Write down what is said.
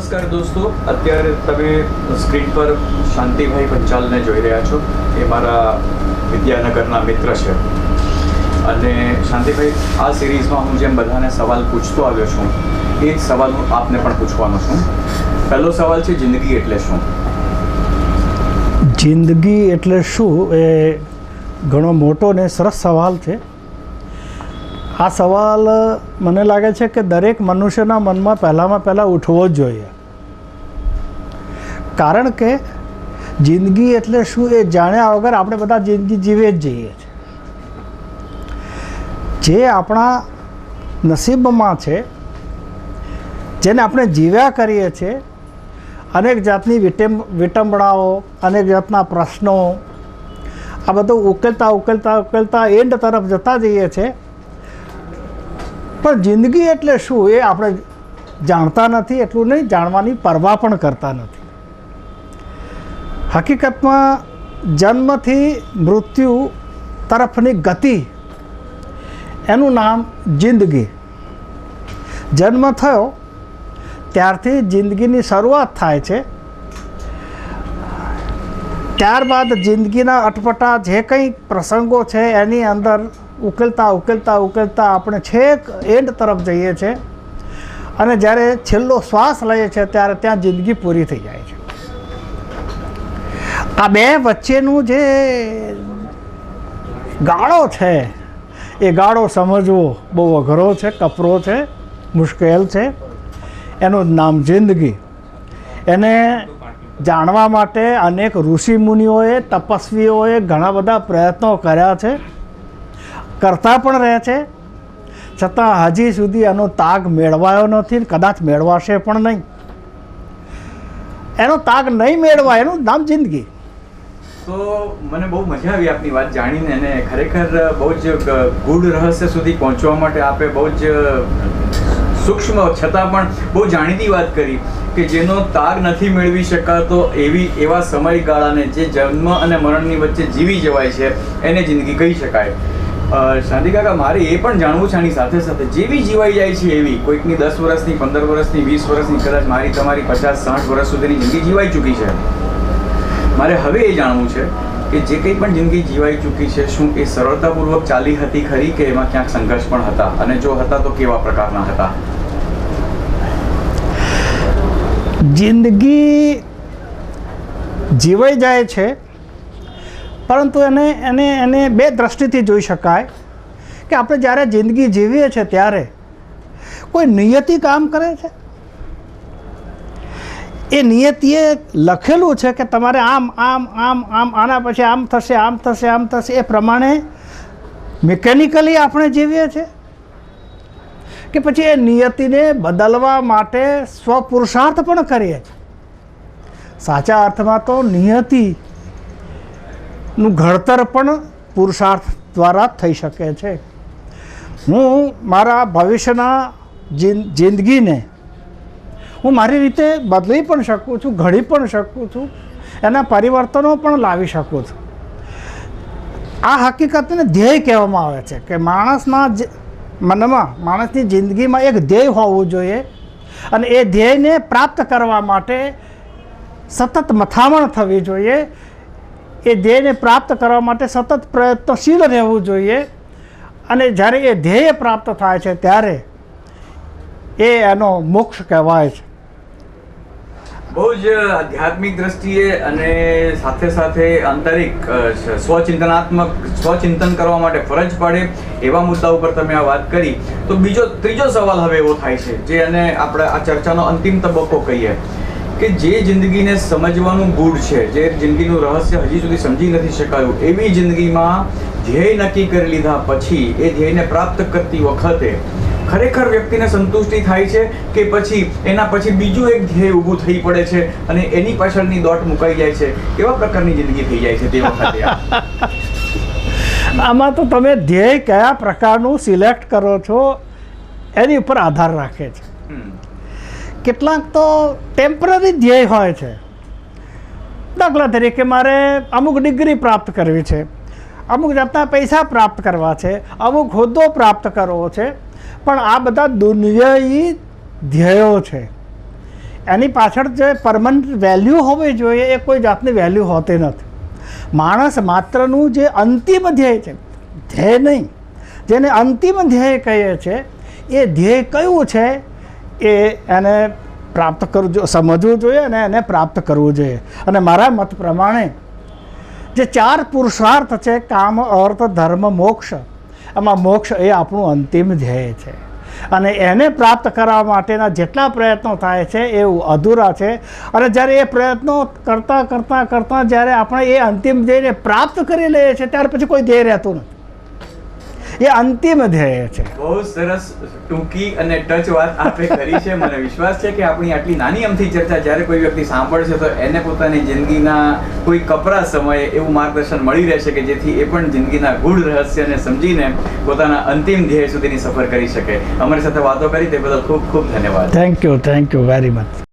નમસ્કાર દોસ્તો, અત્યારે તમે સ્ક્રીન પર શાંતિભાઈ પંચાલને જોઈ રહ્યા છો. એ મારા વિદ્યાનગરના મિત્ર છે. અને શાંતિભાઈ, આ સિરીઝમાં હું જેમ બધાને સવાલ પૂછતો આવ્યો છું, એ જ સવાલ હું આપને પણ પૂછવાનો છું. પહેલો સવાલ છે, જિંદગી એટલે શું? જિંદગી એટલે શું એ ઘણો મોટો ને સરસ સવાલ છે. આ સવાલ મને લાગે છે કે દરેક મનુષ્યના મનમાં પહેલાંમાં પહેલાં ઉઠવો જ જોઈએ. કારણ કે જિંદગી એટલે શું એ જાણ્યા વગર આપણે બધા જિંદગી જીવે જ જઈએ છીએ. જે આપણા નસીબમાં છે, જેને આપણે જીવ્યા કરીએ છીએ, અનેક જાતની વિટેમ, વિટંબણાઓ, અનેક જાતના પ્રશ્નો, આ બધું ઉકેલતા ઉકેલતા ઉકેલતા એન્ડ તરફ જતા જઈએ છીએ. પણ જિંદગી એટલે શું એ આપણે જાણતા નથી, એટલું નહીં, જાણવાની પરવા પણ કરતા નથી. હકીકતમાં જન્મથી મૃત્યુ તરફની ગતિ, એનું નામ જિંદગી. જન્મ થયો, ત્યારથી જિંદગીની શરૂઆત થાય છે. ત્યારબાદ જિંદગીના અટપટા જે કંઈ પ્રસંગો છે, એની અંદર ઉકેલતા ઉકેલતા ઉકેલતા આપણે છેક એન્ડ તરફ જઈએ છીએ અને જ્યારે છેલ્લો શ્વાસ લઈએ છીએ ત્યારે ત્યાં જિંદગી પૂરી થઈ જાય છે. આ બે વચ્ચેનું જે ગાળો છે, એ ગાળો સમજવો બહુ અઘરો છે, કપરો છે, મુશ્કેલ છે. એનું નામ જિંદગી. એને જાણવા માટે અનેક ઋષિ મુનિઓએ, તપસ્વીઓએ ઘણા બધા પ્રયત્નો કર્યા છે. કરતા પણ રહે છે. છતાં હજી સુધી એનો તાગ મેળવાયો નથી કદાચ મેળવાશે પણ નહીં. એનો તાગ નહીં મેળવાય એનું નામ જિંદગી. તો મને બહુ મજા આવી આપની વાત જાણીને અને ખરેખર બહુ જ ગૂઢ રહસ્ય સુધી પહોંચવા માટે આપે બહુ જ સૂક્ષ્મ છતાં પણ બહુ જાણીતી વાત કરી કે જેનો તાગ નથી મેળવી શકાતો એવી, એવા સમયગાળાને જે જન્મ અને મરણની વચ્ચે જીવી જવાય છે, એને જિંદગી કહી શકાય. શાંતિ કાકા, મારે એ પણ જાણવું છે આની સાથે સાથે. જેવી જીવાઈ જાય છે એવી, કોઈકની દસ વર્ષની, પંદર વર્ષની, વીસ વર્ષની, કદાચ મારી તમારી પચાસ, સાઠ વર્ષ સુધીની જિંદગી જીવાઈ ચૂકી છે. મારે હવે એ જાણવું છે કે જે કંઈ પણ જિંદગી જીવાઈ ચૂકી છે, શું એ સરળતાપૂર્વક ચાલી હતી ખરી કે એમાં ક્યાંક સંઘર્ષ પણ હતા? અને જો હતા તો કેવા પ્રકારના હતા? જિંદગી જીવાઈ જાય છે પરંતુ એને એને એને બે દ્રષ્ટિથી જોઈ શકાય કે આપણે જ્યારે જિંદગી જીવીએ છીએ ત્યારે કોઈ નિયતિ કામ કરે છે? એ નિયતિએ લખેલું છે કે તમારે આમ આમ આમ આમ, આના પછી આમ થશે આમ થશે આમ થશે, એ પ્રમાણે મિકેનિકલી આપણે જીવીએ છીએ? કે પછી એ નિયતિને બદલવા માટે સ્વપુરુષાર્થ પણ કરીએ છીએ? સાચા અર્થમાં તો નિયતિ નું ઘડતર પણ પુરુષાર્થ દ્વારા થઈ શકે છે. હું મારા ભવિષ્યના જિંદગીને હું મારી રીતે બદલી પણ શકું છું, ઘડી પણ શકું છું, એના પરિવર્તનો પણ લાવી શકું છું. આ હકીકતને ધ્યેય કહેવામાં આવે છે કે માણસના મનમાં, માણસની જિંદગીમાં એક ધ્યેય હોવું જોઈએ અને એ ધ્યેયને પ્રાપ્ત કરવા માટે સતત મથામણ થવી જોઈએ એ ધ્યેયને પ્રાપ્ત કરવા માટે સતત પ્રયત્નશીલ રહેવું જોઈએ. અને જ્યારે એ ધ્યેય પ્રાપ્ત થાય છે, ત્યારે એ એનો મોક્ષ કહેવાય છે. બહુ જ આધ્યાત્મિક દ્રષ્ટિએ અને સાથે સાથે આંતરિક સ્વચિંતનાત્મક, સ્વચિંતન કરવા માટે ફરજ પડે એવા મુદ્દા ઉપર તમે આ વાત કરી. તો બીજો, ત્રીજો સવાલ હવે એવો થાય છે, જે અને આપણે આ ચર્ચાનો અંતિમ તબક્કો કહીએ. કે જે જિંદગીને સમજવાનું ગુડ છે જે જિંદગીનું રહસ્ય હજી સુધી સમજી નથી શકાયું એવી જિંદગીમાં ધ્યેય નક્કી કરી લીધા પછી એ ધ્યેયને પ્રાપ્ત કરતી વખતે ખરેખર વ્યક્તિને સંતુષ્ટિ થાય છે કે પછી એના પછી બીજું એક ધ્યેય ઊભું થઈ પડે છે અને એની પાછળની દોટ મુકાઈ જાય છે? કેવા પ્રકારની જિંદગી થઈ જાય છે તે વખતે આમાં તો તમે ધ્યેય કયા પ્રકારનું સિલેક્ટ કરો છો એની ઉપર આધાર રાખે છે. કેટલાક તો ટેમ્પરરી ધ્યેય હોય છે. દાખલા તરીકે મારે અમુક ડિગ્રી પ્રાપ્ત કરવી છે. અમુક જાતના પૈસા પ્રાપ્ત કરવા છે. અમુક હોદ્દો પ્રાપ્ત કરવો છે. પણ આ બધા દુનિયાઈ ધ્યેયો છે. એની પાછળ જે પરમનન્ટ વેલ્યુ હોવી જોઈએ એ કોઈ જાતની વેલ્યુ હોતી નથી. માણસ માત્રનું જે અંતિમ ધ્યેય છે, ધ્યેય નહીં, જેને અંતિમ ધ્યેય કહીએ છે, એ ધ્યેય કયું છે? એ એને પ્રાપ્ત કરવું સમજવું જોઈએ અને એને પ્રાપ્ત કરવું જોઈએ. અને મારા મત પ્રમાણે જે ચાર પુરુષાર્થ છે, કામ, અર્થ, ધર્મ, મોક્ષ એમાં મોક્ષ એ આપણું અંતિમ ધ્યેય છે. અને એને પ્રાપ્ત કરવા માટેના જેટલા પ્રયત્નો થાય છે, એ અધૂરા છે. અને જ્યારે એ પ્રયત્નો કરતાં કરતાં કરતાં જ્યારે આપણે એ અંતિમ ધ્યેયને પ્રાપ્ત કરી લઈએ છીએ, ત્યાર પછી કોઈ ધ્યેય રહેતું નથી. એ અંતિમ ધ્યેય છે. બહુ સરસ ટૂંકી અને ટચ વાત આપે કરી છે. મને વિશ્વાસ છે કે આપણી આટલી નાની અમથી ચર્ચા જ્યારે કોઈ વ્યક્તિ સાંભળશે તો એને પોતાની જિંદગીના કોઈ કપરા સમયે એવું માર્ગદર્શન મળી રહેશે કે જેથી એ પણ જિંદગીના ગૂઢ રહસ્યને સમજીને પોતાના અંતિમ ધ્યેય સુધીની સફર કરી શકે. અમારી સાથે વાતો કરી તે બદલ ખૂબ ખૂબ ધન્યવાદ. Thank you thank you very much